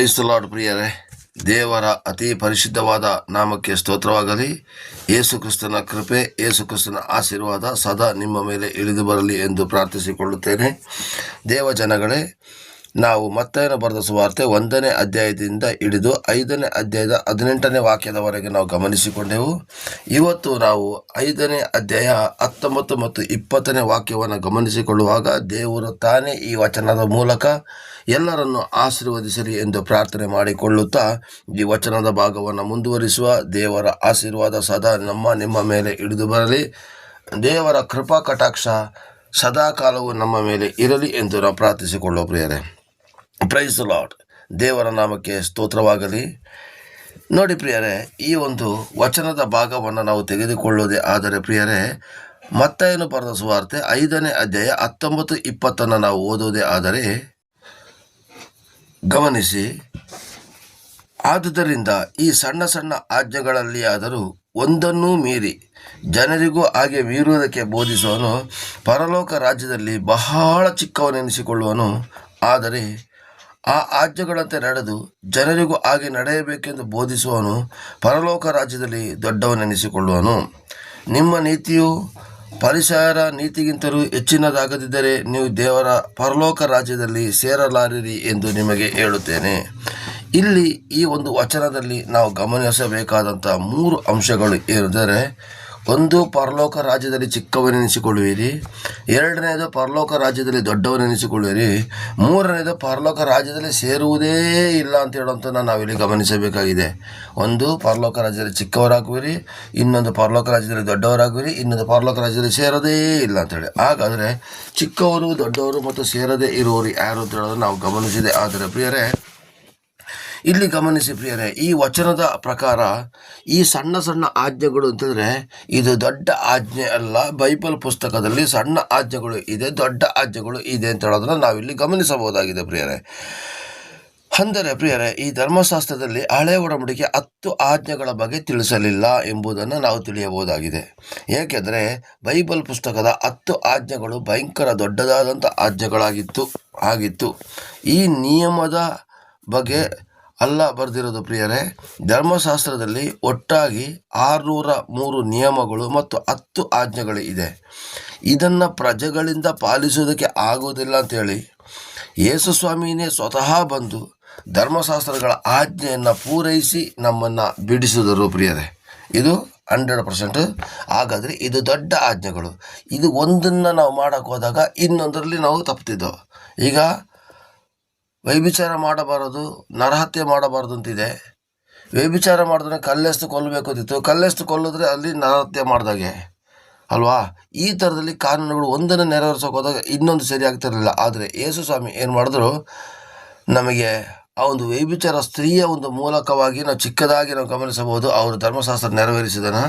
ಪ್ರೈಸ್ತಲಾಡ್ ಪ್ರಿಯರೇ. ದೇವರ ಅತಿ ಪರಿಶುದ್ಧವಾದ ನಾಮಕ್ಕೆ ಸ್ತೋತ್ರವಾಗಲಿ. ಯೇಸು ಕ್ರಿಸ್ತನ ಕೃಪೆ, ಯೇಸು ಕ್ರಿಸ್ತನ ಆಶೀರ್ವಾದ ಸದಾ ನಿಮ್ಮ ಮೇಲೆ ಇಳಿದು ಬರಲಿ ಎಂದು ಪ್ರಾರ್ಥಿಸಿಕೊಳ್ಳುತ್ತೇನೆ. ದೇವ ಜನಗಳೇ ನಾವು ಮತ್ತಾಯನ ಬರೆದ ಸುವಾರ್ತೆ ಒಂದನೇ ಅಧ್ಯಾಯದಿಂದ ಹಿಡಿದು ಐದನೇ ಅಧ್ಯಾಯದ ಹದಿನೆಂಟನೇ ವಾಕ್ಯದವರೆಗೆ ನಾವು ಗಮನಿಸಿಕೊಂಡೆವು. ಇವತ್ತು ನಾವು ಐದನೇ ಅಧ್ಯಾಯ ಹತ್ತೊಂಬತ್ತು ಮತ್ತು ಇಪ್ಪತ್ತನೇ ವಾಕ್ಯವನ್ನು ಗಮನಿಸಿಕೊಳ್ಳುವಾಗ ದೇವರು ತಾನೇ ಈ ವಚನದ ಮೂಲಕ ಎಲ್ಲರನ್ನು ಆಶೀರ್ವದಿಸಲಿ ಎಂದು ಪ್ರಾರ್ಥನೆ ಮಾಡಿಕೊಳ್ಳುತ್ತಾ ಈ ವಚನದ ಭಾಗವನ್ನು ಮುಂದುವರಿಸುವ ದೇವರ ಆಶೀರ್ವಾದ ಸದಾ ನಮ್ಮ ನಿಮ್ಮ ಮೇಲೆ ಹಿಡಿದು ಬರಲಿ. ದೇವರ ಕೃಪಾ ಕಟಾಕ್ಷ ಸದಾಕಾಲವು ನಮ್ಮ ಮೇಲೆ ಇರಲಿ ಎಂದು ನಾವು ಪ್ರಾರ್ಥಿಸಿಕೊಳ್ಳುವ ಪ್ರಿಯರೇ. ಪ್ರೈಸ್ ಲಾರ್ಡ್ ದೇವರ ನಾಮಕ್ಕೆ ಸ್ತೋತ್ರವಾಗಲಿ. ನೋಡಿ ಪ್ರಿಯರೇ, ಈ ಒಂದು ವಚನದ ಭಾಗವನ್ನು ನಾವು ತೆಗೆದುಕೊಳ್ಳೋದೇ ಆದರೆ ಪ್ರಿಯರೇ ಮತ್ತೇನು ಬರೆದ ಸುವಾರ್ತೆ ಐದನೇ ಅಧ್ಯಾಯ ಹತ್ತೊಂಬತ್ತು ಇಪ್ಪತ್ತನ್ನು ನಾವು ಓದೋದೇ ಆದರೆ, ಗಮನಿಸಿ. ಆದುದರಿಂದ ಈ ಸಣ್ಣ ಸಣ್ಣ ಆಜ್ಞೆಗಳಲ್ಲಿ ಆದರೂ ಒಂದನ್ನೂ ಮೀರಿ ಜನರಿಗೂ ಹಾಗೆ ಮೀರುವುದಕ್ಕೆ ಬೋಧಿಸುವನು ಪರಲೋಕ ರಾಜ್ಯದಲ್ಲಿ ಬಹಳ ಚಿಕ್ಕವನೆನಿಸಿಕೊಳ್ಳುವನು. ಆದರೆ ಆ ಆಜ್ಞೆಗಳಂತೆ ನಡೆದು ಜನರಿಗೂ ಹಾಗೆ ನಡೆಯಬೇಕೆಂದು ಬೋಧಿಸುವನು ಪರಲೋಕ ರಾಜ್ಯದಲ್ಲಿ ದೊಡ್ಡವನೆನಿಸಿಕೊಳ್ಳುವನು. ನಿಮ್ಮ ನೀತಿಯು ಪರಿಸರ ನೀತಿಗಿಂತಲೂ ಹೆಚ್ಚಿನದಾಗದಿದ್ದರೆ ನೀವು ದೇವರ ಪರಲೋಕ ರಾಜ್ಯದಲ್ಲಿ ಸೇರಲಾರಿರಿ ಎಂದು ನಿಮಗೆ ಹೇಳುತ್ತೇನೆ. ಇಲ್ಲಿ ಈ ಒಂದು ವಚನದಲ್ಲಿ ನಾವು ಗಮನಿಸಬೇಕಾದಂಥ ಮೂರು ಅಂಶಗಳು ಏನೆಂದರೆ ಒಂದು ಪರಲೋಕ ರಾಜ್ಯದಲ್ಲಿ ಚಿಕ್ಕವನೆನಿಸಿಕೊಳ್ಳುವಿರಿ ಎರಡನೇದು ಪರಲೋಕ ರಾಜ್ಯದಲ್ಲಿ ದೊಡ್ಡವನೆನಿಸಿಕೊಳ್ಳುವಿರಿ ಮೂರನೇದು ಪರಲೋಕ ರಾಜ್ಯದಲ್ಲಿ ಸೇರುವುದೇ ಇಲ್ಲ ಅಂತ ಹೇಳುವಂಥ ನಾವಿಲ್ಲಿ ಗಮನಿಸಬೇಕಾಗಿದೆ. ಒಂದು, ಪರಲೋಕ ರಾಜ್ಯದಲ್ಲಿ ಚಿಕ್ಕವರಾಗುವಿರಿ, ಇನ್ನೊಂದು ಪರಲೋಕ ರಾಜ್ಯದಲ್ಲಿ ದೊಡ್ಡವರಾಗುವಿರಿ, ಇನ್ನೊಂದು ಪರಲೋಕ ರಾಜ್ಯದಲ್ಲಿ ಸೇರೋದೇ ಇಲ್ಲ ಅಂತೇಳಿ ಹಾಗಾದರೆ ಚಿಕ್ಕವರು, ದೊಡ್ಡವರು ಮತ್ತು ಸೇರದೇ ಇರುವವರು ಯಾರು ಅಂತ ಹೇಳೋದು ನಾವು ಗಮನಿಸಿದೆ. ಆದರೆ ಪ್ರಿಯರೇ ಇಲ್ಲಿ ಗಮನಿಸಿ ಪ್ರಿಯರೇ, ಈ ವಚನದ ಪ್ರಕಾರ ಈ ಸಣ್ಣ ಸಣ್ಣ ಆಜ್ಞೆಗಳು ಅಂತಂದರೆ ಇದು ದೊಡ್ಡ ಆಜ್ಞೆ ಅಲ್ಲ, ಬೈಬಲ್ ಪುಸ್ತಕದಲ್ಲಿ ಸಣ್ಣ ಆಜ್ಞೆಗಳು ಇದೆ, ದೊಡ್ಡ ಆಜ್ಞೆಗಳು ಇದೆ ಅಂತ ಹೇಳೋದನ್ನ ನಾವಿಲ್ಲಿ ಗಮನಿಸಬಹುದಾಗಿದೆ ಪ್ರಿಯರೇ. ಅಂದರೆ ಪ್ರಿಯರೇ, ಈ ಧರ್ಮಶಾಸ್ತ್ರದಲ್ಲಿ ಹಳೆ ಒಡಂಬಡಿಕೆ ಹತ್ತು ಆಜ್ಞೆಗಳ ಬಗ್ಗೆ ತಿಳಿಸಲಿಲ್ಲ ಎಂಬುದನ್ನು ನಾವು ತಿಳಿಯಬಹುದಾಗಿದೆ. ಏಕೆಂದರೆ ಬೈಬಲ್ ಪುಸ್ತಕದ ಹತ್ತು ಆಜ್ಞೆಗಳು ಭಯಂಕರ ದೊಡ್ಡದಾದಂಥ ಆಜ್ಞೆಗಳಾಗಿತ್ತು, ಆಗಿತ್ತು. ಈ ನಿಯಮದ ಬಗ್ಗೆ ಅಲ್ಲ ಬರೆದಿರೋದು ಪ್ರಿಯರೇ, ಧರ್ಮಶಾಸ್ತ್ರದಲ್ಲಿ ಒಟ್ಟಾಗಿ ಆರುನೂರ ಮೂರು ನಿಯಮಗಳು ಮತ್ತು ಹತ್ತು ಆಜ್ಞೆಗಳು ಇದೆ. ಇದನ್ನು ಪ್ರಜೆಗಳಿಂದ ಪಾಲಿಸೋದಕ್ಕೆ ಆಗುವುದಿಲ್ಲ ಅಂತೇಳಿ ಯೇಸು ಸ್ವಾಮಿನೇ ಸ್ವತಃ ಬಂದು ಧರ್ಮಶಾಸ್ತ್ರಗಳ ಆಜ್ಞೆಯನ್ನು ಪೂರೈಸಿ ನಮ್ಮನ್ನು ಬಿಡಿಸಿದರು ಪ್ರಿಯರೇ. ಇದು ಹಂಡ್ರೆಡ್ ಪರ್ಸೆಂಟ್. ಹಾಗಾದರೆ ಇದು ದೊಡ್ಡ ಆಜ್ಞೆಗಳು. ಇದು ಒಂದನ್ನು ನಾವು ಮಾಡೋಕ್ಕೆ ಹೋದಾಗ ಇನ್ನೊಂದರಲ್ಲಿ ನಾವು ತಪ್ತಿದ್ದೆವು ಈಗ ವೈಭಿಚಾರ ಮಾಡಬಾರದು, ನರಹತ್ಯೆ ಮಾಡಬಾರದು ಅಂತಿದೆ. ವ್ಯಭಿಚಾರ ಮಾಡಿದ್ರೆ ಕಲ್ಲೆಸ್ತು ಕೊಲ್ಲಬೇಕು ಅಂತಿತ್ತು. ಕಲ್ಲೆಸ್ತು ಕೊಲ್ಲಿದ್ರೆ ಅಲ್ಲಿ ನರಹತ್ಯೆ ಮಾಡಿದಾಗೆ. ಅಲ್ವಾ? ಈ ಥರದಲ್ಲಿ ಕಾನೂನುಗಳು ಒಂದನ್ನು ನೆರವೇರಿಸೋಕೆ ಹೋದಾಗ ಇನ್ನೊಂದು ಸರಿ ಆಗ್ತಿರಲಿಲ್ಲ. ಆದರೆ ಯೇಸು ಸ್ವಾಮಿ ಏನು ಮಾಡಿದ್ರು? ನಮಗೆ ಆ ಒಂದು ವ್ಯಭಿಚಾರ ಸ್ತ್ರೀಯ ಒಂದು ಮೂಲಕವಾಗಿ ನಾವು ಚಿಕ್ಕದಾಗಿ ನಾವು ಗಮನಿಸಬಹುದು. ಅವರು ಧರ್ಮಶಾಸ್ತ್ರ ನೆರವೇರಿಸಿದನ.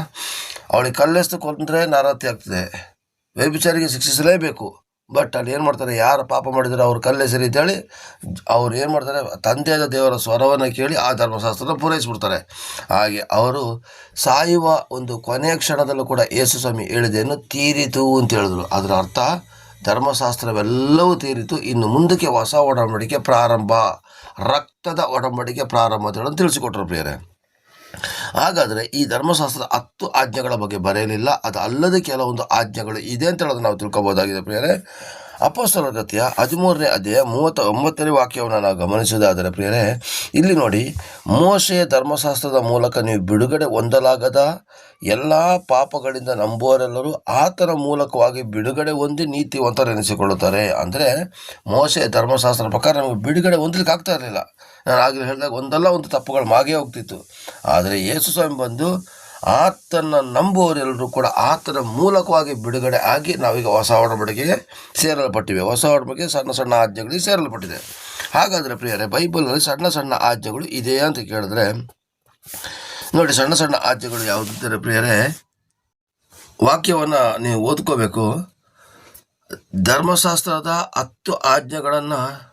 ಅವಳಿಗೆ ಕಲ್ಲೆಸ್ತು ಕೊಂದರೆ ನರಹತ್ಯೆ ಆಗ್ತದೆ. ವ್ಯಭಿಚಾರಿಗೆ ಶಿಕ್ಷಿಸಲೇಬೇಕು. ಬಟ್ ಅಲ್ಲಿ ಏನು ಮಾಡ್ತಾರೆ? ಯಾರು ಪಾಪ ಮಾಡಿದರೆ ಅವ್ರು ಕಲ್ಲೆಸರಿ ಅಂತೇಳಿ ಅವ್ರು ಏನು ಮಾಡ್ತಾರೆ? ತಂದೆಯಾದ ದೇವರ ಸ್ವರವನ್ನು ಕೇಳಿ ಆ ಧರ್ಮಶಾಸ್ತ್ರನ ಪೂರೈಸಿಬಿಡ್ತಾರೆ. ಹಾಗೆ ಅವರು ಸಾಯುವ ಒಂದು ಕೊನೆಯ ಕ್ಷಣದಲ್ಲೂ ಕೂಡ ಯೇಸು ಸ್ವಾಮಿ ಹೇಳಿದೆಯನ್ನು ತೀರಿತು ಅಂತ ಹೇಳಿದ್ರು. ಅದರ ಅರ್ಥ ಧರ್ಮಶಾಸ್ತ್ರವೆಲ್ಲವೂ ತೀರಿತು, ಇನ್ನು ಮುಂದಕ್ಕೆ ಹೊಸ ಒಡಂಬಡಿಕೆ ಪ್ರಾರಂಭ, ರಕ್ತದ ಒಡಂಬಡಿಕೆ ಪ್ರಾರಂಭ ಅಂತ ಹೇಳೋದು ತಿಳಿಸಿಕೊಟ್ರು ಪ್ರಿಯರೇ. ಹಾಗಾದರೆ ಈ ಧರ್ಮಶಾಸ್ತ್ರದ ಹತ್ತು ಆಜ್ಞೆಗಳ ಬಗ್ಗೆ ಬರೆಯಲಿಲ್ಲ. ಅದು ಅಲ್ಲದೆ ಕೆಲವೊಂದು ಆಜ್ಞೆಗಳು ಇದೆ ಅಂತ ಹೇಳೋದು ನಾವು ತಿಳ್ಕೊಬೋದಾಗಿದೆ ಪ್ರಿಯರೇ. ಅಪೋಸ್ತಲ ಗತಿಯ ಹದಿಮೂರನೇ ಅಧ್ಯಾಯ ಮೂವತ್ತ ಒಂಬತ್ತನೇ ವಾಕ್ಯವನ್ನು ನಾವು ಗಮನಿಸುವುದಾದರೆ ಪ್ರಿಯರೇ, ಇಲ್ಲಿ ನೋಡಿ ಮೋಶೆಯ ಧರ್ಮಶಾಸ್ತ್ರದ ಮೂಲಕ ನೀವು ಬಿಡುಗಡೆ ಹೊಂದಲಾಗದ ಎಲ್ಲ ಪಾಪಗಳಿಂದ ನಂಬುವರೆಲ್ಲರೂ ಆತನ ಮೂಲಕವಾಗಿ ಬಿಡುಗಡೆ ಹೊಂದಿ ನೀತಿವಂತರೆನಿಸಿಕೊಳ್ಳುತ್ತಾರೆ. ಅಂದರೆ ಮೋಶೆಯ ಧರ್ಮಶಾಸ್ತ್ರದ ಪ್ರಕಾರ ನಮಗೆ ಬಿಡುಗಡೆ ಹೊಂದಲಿಕ್ಕೆ ಆಗ್ತಾ ಇರಲಿಲ್ಲ. ನಾನು ಆಗಲೇ ಹೇಳಿದಾಗ ಒಂದಲ್ಲ ಒಂದು ತಪ್ಪುಗಳು ಮಾಗೇ ಹೋಗ್ತಿತ್ತು. ಆದರೆ ಯೇಸು ಸ್ವಾಮಿ ಬಂದು ಆತನ ನಂಬುವವರೆಲ್ಲರೂ ಕೂಡ ಆತನ ಮೂಲಕವಾಗಿ ಬಿಡುಗಡೆ ಆಗಿ ನಾವೀಗ ಹೊಸ ಒಡಂಬಡಿಕೆಗೆ ಸೇರಲ್ಪಟ್ಟಿವೆ. ಹೊಸ ಒಡಂಬಡಿಕೆ ಸಣ್ಣ ಸಣ್ಣ ಆಜ್ಞೆಗಳಿಗೆ ಸೇರಲ್ಪಟ್ಟಿದೆ. ಹಾಗಾದರೆ ಪ್ರಿಯರೇ, ಬೈಬಲ್ನಲ್ಲಿ ಸಣ್ಣ ಸಣ್ಣ ಆಜ್ಞೆಗಳು ಇದೆಯಾ ಅಂತ ಕೇಳಿದ್ರೆ, ನೋಡಿ ಸಣ್ಣ ಸಣ್ಣ ಆಜ್ಞೆಗಳು ಯಾವುದಿದ್ದರೆ ಪ್ರಿಯರೇ, ವಾಕ್ಯವನ್ನು ನೀವು ಓದ್ಕೋಬೇಕು. ಧರ್ಮಶಾಸ್ತ್ರದ ಹತ್ತು ಆಜ್ಞೆಗಳನ್ನು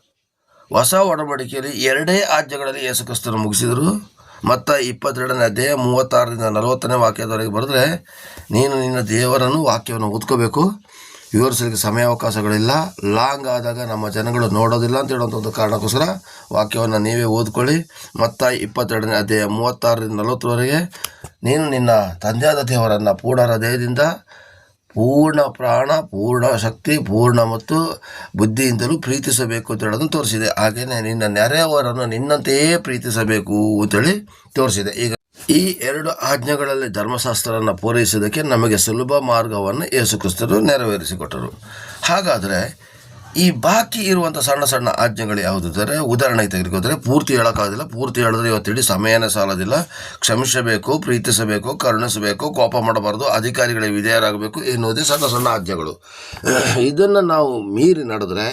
ಹೊಸ ಒಡಂಬಡಿಕೆಯಲ್ಲಿ ಎರಡೇ ರಾಜ್ಯಗಳಲ್ಲಿ ಯೇಸುಕ್ರಿಸ್ತರು ಮುಗಿಸಿದರು. ಮತ್ತು ಇಪ್ಪತ್ತೆರಡನೇ ಅಧ್ಯಾಯ ಮೂವತ್ತಾರರಿಂದ ನಲವತ್ತನೇ ವಾಕ್ಯದವರೆಗೆ ಬರೆದ್ರೆ, ನೀನು ನಿನ್ನ ದೇವರನ್ನು ವಾಕ್ಯವನ್ನು ಓದ್ಕೋಬೇಕು. ವಿವರಿಸಲಿಕ್ಕೆ ಸಮಯಾವಕಾಶಗಳಿಲ್ಲ ಲಾಂಗ್ ಆದಾಗ ನಮ್ಮ ಜನಗಳು ನೋಡೋದಿಲ್ಲ ಅಂತ ಹೇಳುವಂಥ ಒಂದು ಕಾರಣಕ್ಕೋಸ್ಕರ ವಾಕ್ಯವನ್ನು ನೀವೇ ಓದ್ಕೊಳ್ಳಿ. ಮತ್ತು ಇಪ್ಪತ್ತೆರಡನೇ ಅಧ್ಯಾಯ ಮೂವತ್ತಾರರಿಂದ ನಲವತ್ತರವರೆಗೆ, ನೀನು ನಿನ್ನ ತಂದೆಯಾದ ದೇವರನ್ನು ಪೂರ್ಣ ಹೃದಯದಿಂದ ಪೂರ್ಣ ಪ್ರಾಣ, ಪೂರ್ಣ ಶಕ್ತಿ, ಪೂರ್ಣ ಮತ್ತು ಬುದ್ಧಿಯಿಂದಲೂ ಪ್ರೀತಿಸಬೇಕು ಅಂತ ಹೇಳೋದನ್ನು ತೋರಿಸಿದೆ. ಹಾಗೆಯೇ ನಿನ್ನ ನೆರೆಯವರನ್ನು ನಿನ್ನಂತೆಯೇ ಪ್ರೀತಿಸಬೇಕು ಅಂತೇಳಿ ತೋರಿಸಿದೆ. ಈಗ ಈ ಎರಡು ಆಜ್ಞೆಗಳಲ್ಲಿ ಧರ್ಮಶಾಸ್ತ್ರವನ್ನು ಪೂರೈಸೋದಕ್ಕೆ ನಮಗೆ ಸುಲಭ ಮಾರ್ಗವನ್ನು ಯೇಸುಕ್ರಿಸ್ತರು ನೆರವೇರಿಸಿಕೊಟ್ಟರು. ಹಾಗಾದರೆ ಈ ಬಾಕಿ ಇರುವಂಥ ಸಣ್ಣ ಸಣ್ಣ ಆಜ್ಞೆಗಳು ಯಾವುದಿದ್ದಾರೆ ಉದಾಹರಣೆಗೆ ತೆಗೆದುಕೊಂಡರೆ, ಪೂರ್ತಿ ಹೇಳೋಕ್ಕಾಗೋದಿಲ್ಲ, ಪೂರ್ತಿ ಹೇಳಿದ್ರೆ ಇವತ್ತಿಡಿ ಸಮಯನೇ ಸಾಲೋದಿಲ್ಲ. ಕ್ಷಮಿಸಬೇಕು, ಪ್ರೀತಿಸಬೇಕು, ಕರುಣಿಸಬೇಕು, ಕೋಪ ಮಾಡಬಾರ್ದು, ಅಧಿಕಾರಿಗಳಿಗೆ ವಿಧೇಯರಾಗಬೇಕು ಎನ್ನುವುದೇ ಸಣ್ಣ ಸಣ್ಣ ಆಜ್ಞೆಗಳು. ಇದನ್ನು ನಾವು ಮೀರಿ ನಡೆದ್ರೆ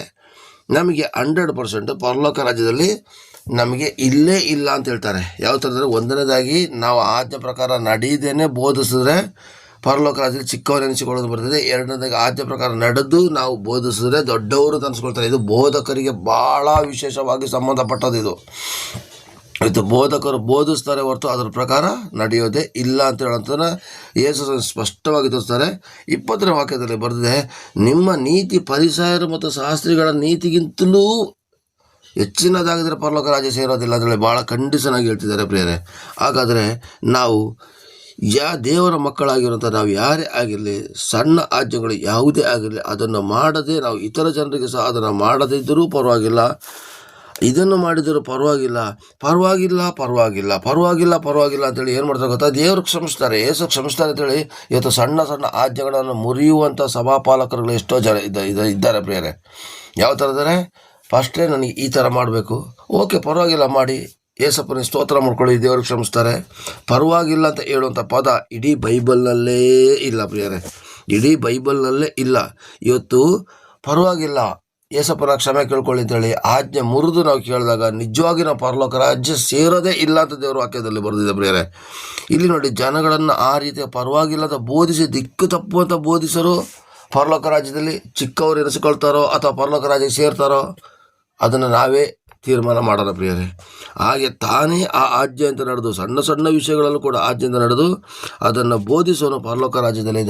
ನಮಗೆ ಹಂಡ್ರೆಡ್ ಪರ್ಸೆಂಟ್ ಪರಲೋಕ ರಾಜ್ಯದಲ್ಲಿ ನಮಗೆ ಇಲ್ಲೇ ಇಲ್ಲ ಅಂತ ಹೇಳ್ತಾರೆ. ಯಾವ ಥರ ಅಂದರೆ ಒಂದನೇದಾಗಿ ನಾವು ಆಜ್ಞೆ ಪ್ರಕಾರ ನಡೀದೇನೆ ಬೋಧಿಸಿದ್ರೆ ಪರಲೋಕ ರಾಜ್ಯದಲ್ಲಿ ಚಿಕ್ಕವರು ಎನಿಸಿಕೊಳ್ಳೋದು ಬರ್ತದೆ. ಎರಡನೇದಾಗಿ ಆದ್ಯ ಪ್ರಕಾರ ನಡೆದು ನಾವು ಬೋಧಿಸಿದ್ರೆ ದೊಡ್ಡವರು ತನಿಸ್ಕೊಳ್ತಾರೆ. ಇದು ಬೋಧಕರಿಗೆ ಭಾಳ ವಿಶೇಷವಾಗಿ ಸಂಬಂಧಪಟ್ಟದ್ದು ಇದು. ಇದು ಬೋಧಕರು ಬೋಧಿಸ್ತಾರೆ ಹೊರತು ಅದರ ಪ್ರಕಾರ ನಡೆಯೋದೇ ಇಲ್ಲ ಅಂತ ಹೇಳೋಂಥದ್ದನ್ನ ಯೇಸು ಸ್ಪಷ್ಟವಾಗಿ ತೋರಿಸ್ತಾರೆ. ಇಪ್ಪತ್ತರ ವಾಕ್ಯದಲ್ಲಿ ಬರೆದಿದೆ, ನಿಮ್ಮ ನೀತಿ ಪರಿಸರ ಮತ್ತು ಶಾಸ್ತ್ರಿಗಳ ನೀತಿಗಿಂತಲೂ ಹೆಚ್ಚಿನದಾಗಿದ್ದರೆ ಪರಲೋಕ ರಾಜ್ಯ ಸೇರೋದಿಲ್ಲ ಅಂತೇಳಿ ಭಾಳ ಕಂಡೀಷನ್ ಹೇಳ್ತಿದ್ದಾರೆ ಪ್ರಿಯರೇ. ಹಾಗಾದರೆ ನಾವು ಯಾ ದೇವರ ಮಕ್ಕಳಾಗಿರುವಂಥ ನಾವು ಯಾರೇ ಆಗಿರಲಿ, ಸಣ್ಣ ಆಜ್ಞೆಗಳು ಯಾವುದೇ ಆಗಿರಲಿ, ಅದನ್ನು ಮಾಡದೆ ನಾವು ಇತರ ಜನರಿಗೆ ಸಹ ಅದನ್ನು ಮಾಡದಿದ್ದರೂ ಪರವಾಗಿಲ್ಲ. ಇದನ್ನು ಮಾಡಿದರೂ ಪರವಾಗಿಲ್ಲ. ಪರವಾಗಿಲ್ಲ ಪರವಾಗಿಲ್ಲ ಪರವಾಗಿಲ್ಲ ಪರವಾಗಿಲ್ಲ ಅಂತೇಳಿ ಏನು ಮಾಡ್ತಾರೆ ಗೊತ್ತಾ? ದೇವರು ಕ್ಷಮಿಸ್ತಾರೆ, ಏಸು ಕ್ಷಮಿಸ್ತಾರೆ ಅಂತೇಳಿ ಇವತ್ತು ಸಣ್ಣ ಸಣ್ಣ ಆಜ್ಞೆಗಳನ್ನು ಮುರಿಯುವಂಥ ಸಭಾಪಾಲಕರುಗಳು ಎಷ್ಟೋ ಜನ ಇದ್ದ, ಇದ್ದ- ಇದ್ದಾರೆ ಬೇರೆ ಯಾವ ಥರ ಇದ್ದಾರೆ? ಫಸ್ಟೇ ನನಗೆ ಈ ಥರ ಮಾಡಬೇಕು. ಓಕೆ, ಪರವಾಗಿಲ್ಲ, ಮಾಡಿ. ಏಸಪ್ಪನ ಸ್ತೋತ್ರ ಮಾಡ್ಕೊಳ್ಳಿ, ದೇವರು ಕ್ಷಮಿಸ್ತಾರೆ. ಪರವಾಗಿಲ್ಲ ಅಂತ ಹೇಳುವಂಥ ಪದ ಇಡೀ ಬೈಬಲ್ನಲ್ಲೇ ಇಲ್ಲ ಪ್ರಿಯರೇ. ಇಡೀ ಬೈಬಲ್ನಲ್ಲೇ ಇಲ್ಲ. ಇವತ್ತು ಪರವಾಗಿಲ್ಲ. ಏಸಪ್ಪನ ಕ್ಷಮೆ ಕೇಳ್ಕೊಳ್ಳಿ ಅಂತೇಳಿ ಆಜ್ಞೆ ಮುರಿದು ನಾವು ಕೇಳಿದಾಗ ನಿಜವಾಗಿ ನಾವು ಪರಲೋಕ ರಾಜ್ಯ ಸೇರೋದೇ ಇಲ್ಲ ಅಂತ ದೇವರು ವಾಕ್ಯದಲ್ಲಿ ಬರೆದಿದೆ ಪ್ರಿಯರೇ. ಇಲ್ಲಿ ನೋಡಿ, ಜನಗಳನ್ನು ಆ ರೀತಿಯ ಪರವಾಗಿಲ್ಲದ ಬೋಧಿಸಿ, ದಿಕ್ಕು ತಪ್ಪುವಂಥ ಬೋಧಿಸರು ಪರಲೋಕ ರಾಜ್ಯದಲ್ಲಿ ಚಿಕ್ಕವರು ಎನಿಸಿಕೊಳ್ತಾರೋ ಅಥವಾ ಪರಲೋಕ ರಾಜ್ಯಕ್ಕೆ ಸೇರ್ತಾರೋ ಅದನ್ನು ನಾವೇ ತೀರ್ಮಾನ ಮಾಡೋಣ ಪ್ರಿಯರೇ. ಹಾಗೆ ತಾನೇ ಆ ಆಜ್ಞೆ ಅಂತ ನಡೆದು, ಸಣ್ಣ ಸಣ್ಣ ವಿಷಯಗಳಲ್ಲೂ ಕೂಡ ಆಜ್ಯಂತ ನಡೆದು, ಅದನ್ನು ಬೋಧಿಸೋನು ಪರಲೋಕ ರಾಜ್ಯದಲ್ಲಿ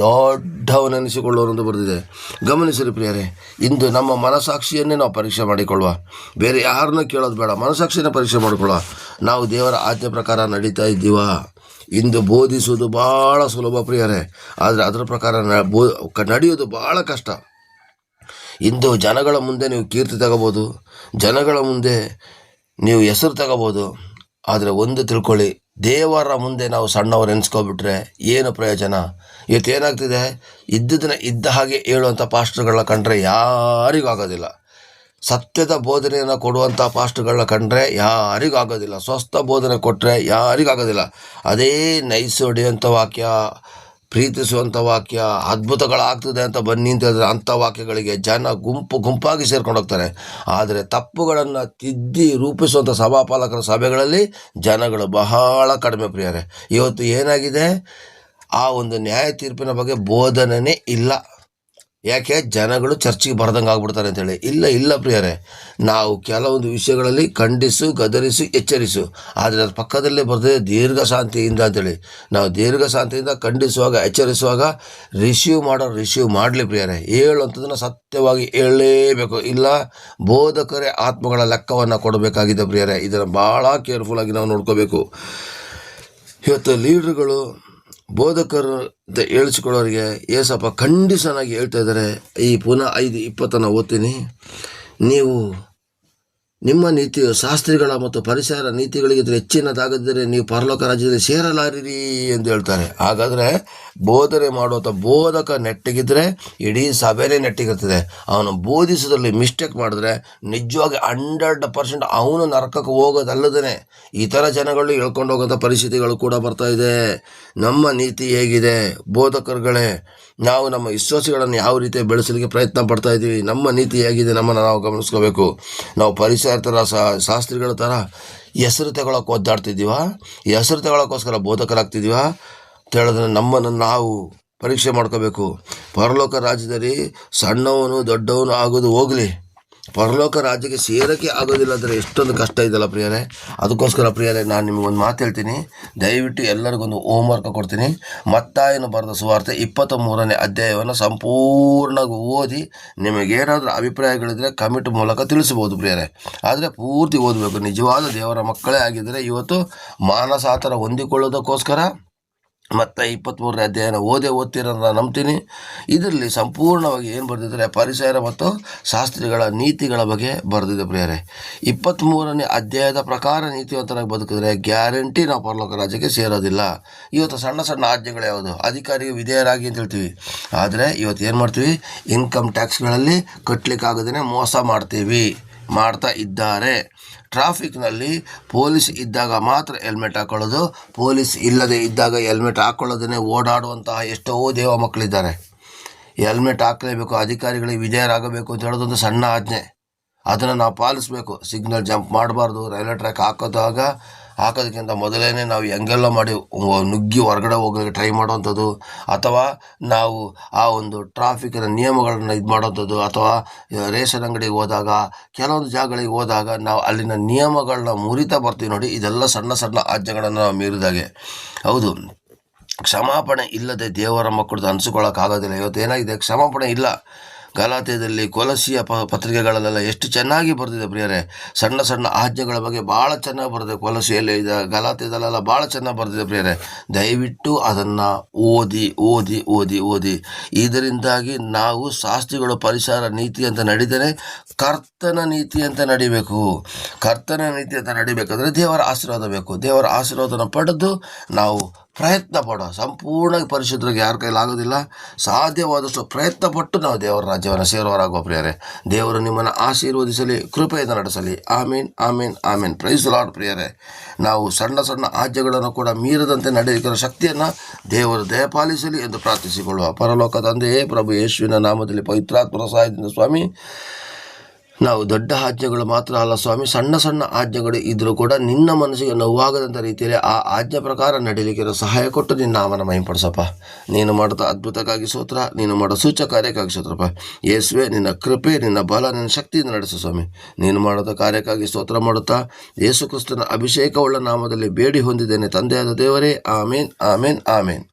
ಅಂತ ಬರೆದಿದೆ. ಗಮನಿಸಿರಿ ಪ್ರಿಯರೇ, ಇಂದು ನಮ್ಮ ಮನಸಾಕ್ಷಿಯನ್ನೇ ನಾವು ಪರೀಕ್ಷೆ ಮಾಡಿಕೊಳ್ಳುವ. ಬೇರೆ ಯಾರನ್ನೂ ಕೇಳೋದು ಬೇಡ ಮನಸಾಕ್ಷಿನೇ ಪರೀಕ್ಷೆ ಮಾಡಿಕೊಳ್ಳುವ. ನಾವು ದೇವರ ಆಜ್ಞೆ ಪ್ರಕಾರ ನಡೀತಾ ಇದ್ದೀವಾ? ಇಂದು ಬೋಧಿಸುವುದು ಭಾಳ ಸುಲಭ ಪ್ರಿಯರೇ. ಆದರೆ ಅದರ ಪ್ರಕಾರ ನಡೆಯೋದು ಭಾಳ ಕಷ್ಟ. ಇಂದು ಜನಗಳ ಮುಂದೆ ನೀವು ಕೀರ್ತಿ ತಗೋಬೋದು, ಜನಗಳ ಮುಂದೆ ನೀವು ಹೆಸರು ತಗೋಬೋದು. ಆದರೆ ಒಂದು ತಿಳ್ಕೊಳ್ಳಿ, ದೇವರ ಮುಂದೆ ನಾವು ಸಣ್ಣವ್ರು ಎನ್ಸ್ಕೊಬಿಟ್ರೆ ಏನು ಪ್ರಯೋಜನ? ಇವತ್ತು ಏನಾಗ್ತಿದೆ? ಇದ್ದದನ್ನ ಇದ್ದ ಹಾಗೆ ಹೇಳುವಂಥ ಪಾಸ್ಟ್ರುಗಳನ್ನ ಕಂಡ್ರೆ ಯಾರಿಗೂ ಆಗೋದಿಲ್ಲ. ಸತ್ಯದ ಬೋಧನೆಯನ್ನು ಕೊಡುವಂಥ ಪಾಸ್ಟ್ಗಳನ್ನ ಕಂಡ್ರೆ ಯಾರಿಗೂ ಆಗೋದಿಲ್ಲ. ಸ್ವಸ್ಥ ಬೋಧನೆ ಕೊಟ್ಟರೆ ಯಾರಿಗೂ ಆಗೋದಿಲ್ಲ. ಅದೇ ನೈಸ್ ಹೊಡೆಯುವಂಥ ವಾಕ್ಯ. ಪ್ರೀತಿಸುವಂಥ ವಾಕ್ಯ ಅದ್ಭುತಗಳಾಗ್ತದೆ ಅಂತ ಬನ್ನಿ ಅಂತ ಹೇಳಿದ್ರೆ ಅಂಥ ವಾಕ್ಯಗಳಿಗೆ ಜನ ಗುಂಪು ಗುಂಪಾಗಿ ಸೇರ್ಕೊಂಡು ಹೋಗ್ತಾರೆ. ಆದರೆ ತಪ್ಪುಗಳನ್ನು ತಿದ್ದಿ ರೂಪಿಸುವಂಥ ಸಭಾಪಾಲಕರ ಸಭೆಗಳಲ್ಲಿ ಜನಗಳು ಬಹಳ ಕಡಿಮೆ ಪ್ರಿಯರೇ. ಇವತ್ತು ಏನಾಗಿದೆ? ಆ ಒಂದು ನ್ಯಾಯ ತೀರ್ಪಿನ ಬಗ್ಗೆ ಬೋಧನೆನೇ ಇಲ್ಲ. ಯಾಕೆ? ಜನಗಳು ಚರ್ಚಿಗೆ ಬರ್ದಂಗೆ ಆಗ್ಬಿಡ್ತಾರೆ ಅಂತೇಳಿ. ಇಲ್ಲ ಇಲ್ಲ ಪ್ರಿಯರೇ. ನಾವು ಕೆಲವೊಂದು ವಿಷಯಗಳಲ್ಲಿ ಖಂಡಿಸು, ಗದರಿಸು, ಎಚ್ಚರಿಸು. ಆದರೆ ಅದ್ರ ಪಕ್ಕದಲ್ಲೇ ಬರ್ತದೆ ದೀರ್ಘ ಶಾಂತಿಯಿಂದ ಅಂತೇಳಿ. ನಾವು ದೀರ್ಘ ಶಾಂತಿಯಿಂದ ಖಂಡಿಸುವಾಗ, ಎಚ್ಚರಿಸುವಾಗ ರಿಸೀವ್ ಮಾಡೋ ರಿಸೀವ್ ಮಾಡಲಿ ಪ್ರಿಯರೇ. ಹೇಳು ಅಂತದನ್ನು ಸತ್ಯವಾಗಿ ಹೇಳಲೇಬೇಕು. ಇಲ್ಲ, ಬೋಧಕರೇ ಆತ್ಮಗಳ ಲೆಕ್ಕವನ್ನು ಕೊಡಬೇಕಾಗಿದೆ ಪ್ರಿಯರೇ. ಇದನ್ನು ಭಾಳ ಕೇರ್ಫುಲ್ಲಾಗಿ ನಾವು ನೋಡ್ಕೋಬೇಕು. ಇವತ್ತು ಲೀಡ್ರುಗಳು ಬೋಧಕರು ಅಂತ ಹೇಳಿಸ್ಕೊಳ್ಳೋರಿಗೆ ಏಸಪ್ಪ ಖಂಡಿಸನಾಗಿ ಹೇಳ್ತಾ ಇದ್ದಾರೆ. ಈ ಪುನಃ ಐದು ಇಪ್ಪತ್ತನ್ನು ಓದ್ತೀನಿ. ನೀವು ನಿಮ್ಮ ನೀತಿಯು ಶಾಸ್ತ್ರಿಗಳ ಮತ್ತು ಪರಿಸರ ನೀತಿಗಳಿಗಿಂತ ಹೆಚ್ಚಿನದಾಗದಿದ್ದರೆ ನೀವು ಪರಲೋಕ ರಾಜ್ಯದಲ್ಲಿ ಸೇರಲಾರಿರಿ ಎಂದು ಹೇಳ್ತಾರೆ. ಹಾಗಾದರೆ ಬೋಧನೆ ಮಾಡುವಂಥ ಬೋಧಕ ನೆಟ್ಟಿಗಿದ್ರೆ, ಇಡೀ ಸಭೆನೇ ನೆಟ್ಟಿಗಿರ್ತದೆ. ಅವನು ಬೋಧಿಸೋದ್ರಲ್ಲಿ ಮಿಸ್ಟೇಕ್ ಮಾಡಿದ್ರೆ ನಿಜವಾಗಿ ಹಂಡ್ರೆಡ್ ಪರ್ಸೆಂಟ್ ಅವನು ನರಕಕ್ಕೆ ಹೋಗೋದಲ್ಲದೇ ಇತರ ಜನಗಳು ಹೇಳ್ಕೊಂಡು ಹೋಗೋಂಥ ಪರಿಸ್ಥಿತಿಗಳು ಕೂಡ ಬರ್ತಾ ಇದೆ. ನಮ್ಮ ನೀತಿ ಹೇಗಿದೆ? ಬೋಧಕರುಗಳೇ ನಾವು ನಮ್ಮ ವಿಶ್ವಾಸಗಳನ್ನು ಯಾವ ರೀತಿ ಬೆಳೆಸಲಿಕ್ಕೆ ಪ್ರಯತ್ನ ಪಡ್ತಾ ಇದ್ದೀವಿ, ನಮ್ಮ ನೀತಿ ಹೇಗಿದೆ ನಮ್ಮನ್ನು ನಾವು ಗಮನಿಸ್ಕೋಬೇಕು. ನಾವು ಪರಿಸರ ಥರ ಶಾಸ್ತ್ರಿಗಳ ಥರ ಹೆಸರು ತಗೊಳಕ್ಕೆ ಒದ್ದಾಡ್ತಿದ್ದೀವ, ಹೆಸರು ತಗೊಳಕ್ಕೋಸ್ಕರ ಬೋಧಕರಾಗ್ತಿದ್ದೀವ ಅಂತ ಹೇಳಿದ್ರೆ ನಮ್ಮನ್ನು ನಾವು ಪರೀಕ್ಷೆ ಮಾಡ್ಕೋಬೇಕು. ಪರಲೋಕ ರಾಜ್ಯದಲ್ಲಿ ಸಣ್ಣವನು ದೊಡ್ಡವನು ಆಗೋದು ಹೋಗಲಿ. ಪರಲೋಕ ರಾಜ್ಯಕ್ಕೆ ಸೇರೋಕ್ಕೆ ಆಗೋದಿಲ್ಲ ಅಂದರೆ ಎಷ್ಟೊಂದು ಕಷ್ಟ ಇದೆಯಲ್ಲ ಪ್ರಿಯರೇ ಅದಕ್ಕೋಸ್ಕರ ಪ್ರಿಯರೇ ನಾನು ನಿಮಗೊಂದು ಮಾತು ಹೇಳ್ತೀನಿ. ದಯವಿಟ್ಟು ಎಲ್ಲರಿಗೊಂದು ಹೋಮ್ವರ್ಕ್ ಕೊಡ್ತೀನಿ. ಮತ್ತಾಯನು ಬರೆದ ಸುವಾರ್ತೆ ಇಪ್ಪತ್ತ ಮೂರನೇ ಅಧ್ಯಾಯವನ್ನು ಸಂಪೂರ್ಣವಾಗಿ ಓದಿ ನಿಮಗೇನಾದರೂ ಅಭಿಪ್ರಾಯಗಳಿದ್ದರೆ ಕಮಿಟ್ ಮೂಲಕ ತಿಳಿಸ್ಬೋದು ಪ್ರಿಯರೇ ಆದರೆ ಪೂರ್ತಿ ಓದಬೇಕು. ನಿಜವಾದ ದೇವರ ಮಕ್ಕಳೇ ಆಗಿದ್ದರೆ ಇವತ್ತು ಮಾನಸಾತರ ಹೊಂದಿಕೊಳ್ಳೋದಕ್ಕೋಸ್ಕರ ಮತ್ತು ಇಪ್ಪತ್ತ್ಮೂರನೇ ಅಧ್ಯಾಯನ ಓದೇ ಓದ್ತಿರೋದನ್ನ ನಾನು ನಂಬ್ತೀನಿ. ಇದರಲ್ಲಿ ಸಂಪೂರ್ಣವಾಗಿ ಏನು ಬರೆದಿದ್ದಾರೆ ಪರಿಸರ ಮತ್ತು ಶಾಸ್ತ್ರಿಗಳ ನೀತಿಗಳ ಬಗ್ಗೆ ಬರೆದಿದೆ ಪ್ರಿಯರೇ. ಇಪ್ಪತ್ತ್ಮೂರನೇ ಅಧ್ಯಾಯದ ಪ್ರಕಾರ ನೀತಿವಂತರಾಗಿ ಬದುಕಿದ್ರೆ ಗ್ಯಾರಂಟಿ ನಾವು ಪರಲೋಕ ರಾಜ್ಯಕ್ಕೆ ಸೇರೋದಿಲ್ಲ. ಇವತ್ತು ಸಣ್ಣ ಸಣ್ಣ ಆಜ್ಞೆಗಳು ಯಾವುದು? ಅಧಿಕಾರಿಗೆ ವಿಧೇಯರಾಗಿ ಅಂತ ಹೇಳ್ತೀವಿ. ಆದರೆ ಇವತ್ತು ಏನು ಮಾಡ್ತೀವಿ? ಇನ್ಕಮ್ ಟ್ಯಾಕ್ಸ್ಗಳಲ್ಲಿ ಕಟ್ಟಲಿಕ್ಕಾಗದೇ ಮೋಸ ಮಾಡ್ತೀವಿ. ಮಾಡ್ತಾ ಇದ್ದಾರೆ. ಟ್ರಾಫಿಕ್ನಲ್ಲಿ ಪೊಲೀಸ್ ಇದ್ದಾಗ ಮಾತ್ರ ಹೆಲ್ಮೆಟ್ ಹಾಕೊಳ್ಳೋದು, ಪೊಲೀಸ್ ಇಲ್ಲದೆ ಇದ್ದಾಗ ಹೆಲ್ಮೆಟ್ ಹಾಕ್ಕೊಳ್ಳೋದನ್ನೇ ಓಡಾಡುವಂತಹ ಎಷ್ಟೋ ದೇವ ಮಕ್ಕಳಿದ್ದಾರೆ. ಹೆಲ್ಮೆಟ್ ಹಾಕಲೇಬೇಕು, ಅಧಿಕಾರಿಗಳಿಗೆ ವಿಜಯರಾಗಬೇಕು ಅಂತ ಹೇಳೋದೊಂದು ಸಣ್ಣ ಆಜ್ಞೆ. ಅದನ್ನು ನಾವು ಪಾಲಿಸಬೇಕು. ಸಿಗ್ನಲ್ ಜಂಪ್ ಮಾಡಬಾರ್ದು, ರೈಲ್ವೆ ಟ್ರ್ಯಾಕ್ ಹಾಕೋದಾಗ ಹಾಕೋದಕ್ಕಿಂತ ಮೊದಲೇ ನಾವು ಹೆಂಗೆಲ್ಲ ಮಾಡಿ ನುಗ್ಗಿ ಹೊರಗಡೆ ಹೋಗೋಕ್ಕೆ ಟ್ರೈ ಮಾಡೋವಂಥದ್ದು, ಅಥವಾ ನಾವು ಆ ಒಂದು ಟ್ರಾಫಿಕ್ಕಿನ ನಿಯಮಗಳನ್ನು ಇದು ಮಾಡೋವಂಥದ್ದು, ಅಥವಾ ರೇಷನ್ ಅಂಗಡಿಗೆ ಹೋದಾಗ, ಕೆಲವೊಂದು ಜಾಗಗಳಿಗೆ ಹೋದಾಗ ನಾವು ಅಲ್ಲಿನ ನಿಯಮಗಳನ್ನ ಮುರಿತಾ ಬರ್ತೀವಿ ನೋಡಿ, ಇದೆಲ್ಲ ಸಣ್ಣ ಸಣ್ಣ ಆಜ್ಞೆಗಳನ್ನು ನಾವು ಮೀರಿದಾಗೆ ಹೌದು. ಕ್ಷಮಾಪಣೆ ಇಲ್ಲದೆ ದೇವರ ಮಕ್ಕಳದ್ದು ಅನಿಸ್ಕೊಳ್ಳೋಕ್ಕಾಗೋದಿಲ್ಲ. ಇವತ್ತು ಏನಾಗಿದೆ? ಕ್ಷಮಾಪಣೆ ಇಲ್ಲ. ಗಲಾತ್ಯದಲ್ಲಿ ಕೊಲಸಿಯ ಪ ಪತ್ರಿಕೆಗಳಲ್ಲೆಲ್ಲ ಎಷ್ಟು ಚೆನ್ನಾಗಿ ಬರೆದಿದೆ ಪ್ರಿಯರೇ. ಸಣ್ಣ ಸಣ್ಣ ಆಜ್ಞೆಗಳ ಬಗ್ಗೆ ಭಾಳ ಚೆನ್ನಾಗಿ ಬರೆದಿದೆ ಕೊಲಸಿಯಲ್ಲಿ. ಇದೆ ಗಲಾತ್ಯದಲ್ಲೆಲ್ಲ ಭಾಳ ಚೆನ್ನಾಗಿ ಬರೆದಿದೆ ಪ್ರಿಯರೇ. ದಯವಿಟ್ಟು ಅದನ್ನು ಓದಿ ಓದಿ ಓದಿ ಓದಿ. ಇದರಿಂದಾಗಿ ನಾವು ಶಾಸ್ತ್ರಿಗಳು ಪರಿಸರ ನೀತಿ ಅಂತ ನಡೀತಾರೆ ಕರ್ತನ ನೀತಿ ಅಂತ ನಡಿಬೇಕು. ಕರ್ತನ ನೀತಿ ಅಂತ ನಡಿಬೇಕಂದ್ರೆ ದೇವರ ಆಶೀರ್ವಾದ ಬೇಕು. ದೇವರ ಆಶೀರ್ವಾದನ ಪಡೆದು ನಾವು ಪ್ರಯತ್ನ ಪಡೋ ಸಂಪೂರ್ಣ ಪರಿಶುದ್ಧರಿಗೆ ಯಾರ ಕೈಲಿ ಆಗೋದಿಲ್ಲ ಸಾಧ್ಯವಾದಷ್ಟು ಪ್ರಯತ್ನ ಪಟ್ಟು ನಾವು ದೇವರ ರಾಜ್ಯವನ್ನು ಸೇರುವರಾಗುವ ಪ್ರಿಯರೇ. ದೇವರು ನಿಮ್ಮನ್ನು ಆಶೀರ್ವದಿಸಲಿ, ಕೃಪೆಯಿಂದ ನಡೆಸಲಿ. ಆಮೇನ್ ಆಮೇನ್ ಆಮೇನ್. ಪ್ರೈಸ್ ಲಾಡ್ ಪ್ರಿಯರೇ. ನಾವು ಸಣ್ಣ ಸಣ್ಣ ಆಜ್ಯಗಳನ್ನು ಕೂಡ ಮೀರದಂತೆ ನಡೆಯುವ ಶಕ್ತಿಯನ್ನು ದೇವರು ದಯಪಾಲಿಸಲಿ ಎಂದು ಪ್ರಾರ್ಥಿಸಿಕೊಳ್ಳುವ ಪರಲೋಕ ತಂದೆಯೇ ಪ್ರಭು ಯೇಸುವಿನ ನಾಮದಲ್ಲಿ ಪವಿತ್ರಾತ್ಮರ ಸಹಾಯದಿಂದ ಸ್ವಾಮಿ. ನಾವು ದೊಡ್ಡ ಆಜ್ಞೆಗಳು ಮಾತ್ರ ಅಲ್ಲ ಸ್ವಾಮಿ, ಸಣ್ಣ ಸಣ್ಣ ಆಜ್ಞೆಗಳು ಇದ್ದರೂ ಕೂಡ ನಿನ್ನ ಮನಸ್ಸಿಗೆ ನೋವಾಗದಂಥ ರೀತಿಯಲ್ಲಿ ಆ ಆಜ್ಞೆ ಪ್ರಕಾರ ನಡೀಲಿಕ್ಕೆ ಸಹಾಯ ಕೊಟ್ಟು ನಿನ್ನ ಅವನ ಮಹಿಂಪಡಿಸಪ್ಪ. ನೀನು ಮಾಡೋದು ಅದ್ಭುತಕ್ಕಾಗಿ ಸೂತ್ರ, ನೀನು ಮಾಡೋ ಸೂಚ ಕಾರ್ಯಕ್ಕಾಗಿ ಸೂತ್ರಪ್ಪ. ಯೇಸುವೆ, ನಿನ್ನ ಕೃಪೆ, ನಿನ್ನ ಬಲ, ನಿನ್ನ ಶಕ್ತಿಯಿಂದ ನಡೆಸು ಸ್ವಾಮಿ. ನೀನು ಮಾಡೋದ ಕಾರ್ಯಕ್ಕಾಗಿ ಸ್ತೋತ್ರ ಮಾಡುತ್ತಾ, ಯೇಸು ಕ್ರಿಸ್ತನ ಅಭಿಷೇಕವುಳ್ಳ ನಾಮದಲ್ಲಿ ಬೇಡಿ ಹೊಂದಿದ್ದೇನೆ ತಂದೆಯಾದ ದೇವರೇ. ಆಮೇನ್ ಆಮೇನ್ ಆಮೇನ್.